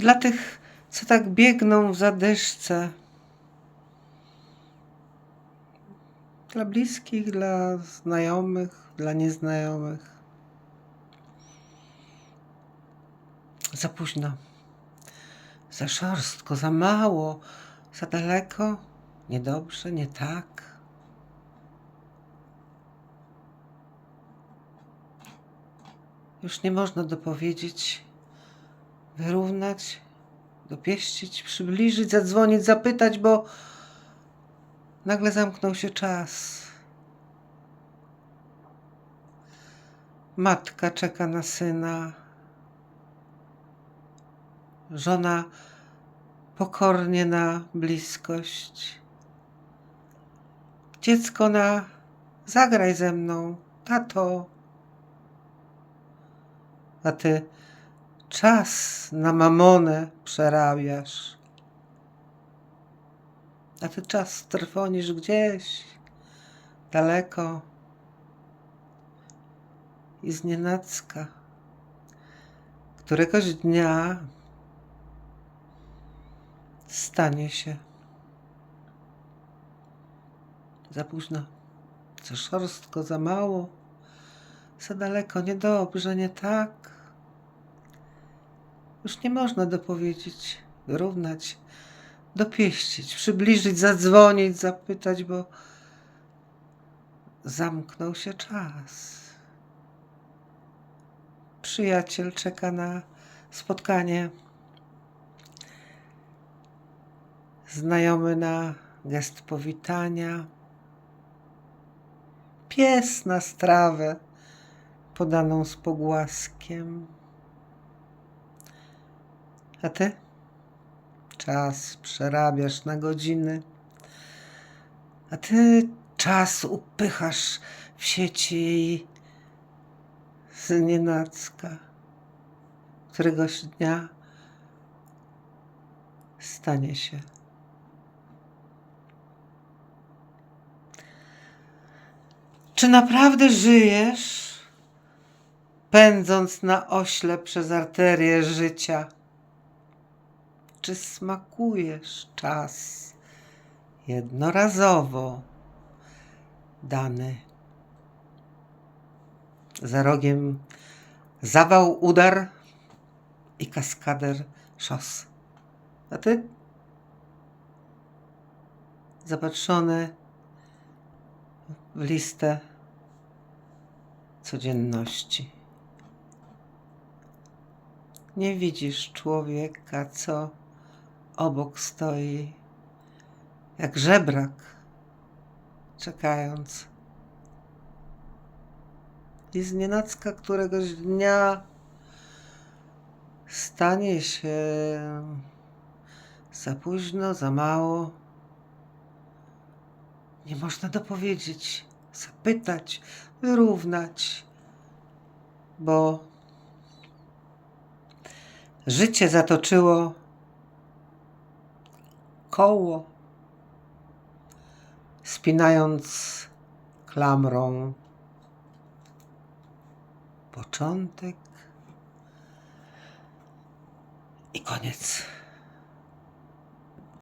Dla tych, co tak biegną w zadyszce. Dla bliskich, dla znajomych, dla nieznajomych. Za późno. Za szorstko, za mało, za daleko, niedobrze, nie tak. Już nie można dopowiedzieć, wyrównać, dopieścić, przybliżyć, zadzwonić, zapytać, bo nagle zamknął się czas. Matka czeka na syna. Żona pokornie na bliskość. Dziecko na zagraj ze mną, tato. A ty czas na mamonę przerabiasz. A ty czas trwonisz gdzieś daleko i znienacka. Któregoś dnia stanie się za późno, za szorstko, za mało, za daleko, niedobrze, nie tak. Już nie można dopowiedzieć, wyrównać, dopieścić, przybliżyć, zadzwonić, zapytać, bo zamknął się czas. Przyjaciel czeka na spotkanie. Znajomy na gest powitania. Pies na strawę podaną z pogłaskiem. A ty? Czas przerabiasz na godziny. A ty czas upychasz w sieci znienacka. Któregoś dnia stanie się. Czy naprawdę żyjesz, pędząc na ośle przez arterię życia? Czy smakujesz czas jednorazowo dany? Za rogiem zawał udar i kaskader szos. A ty? Zapatrzony w listę codzienności. Nie widzisz człowieka, co obok stoi, jak żebrak, czekając. I znienacka któregoś dnia stanie się za późno, za mało. Nie można dopowiedzieć, zapytać, wyrównać, bo życie zatoczyło koło, spinając klamrą początek i koniec.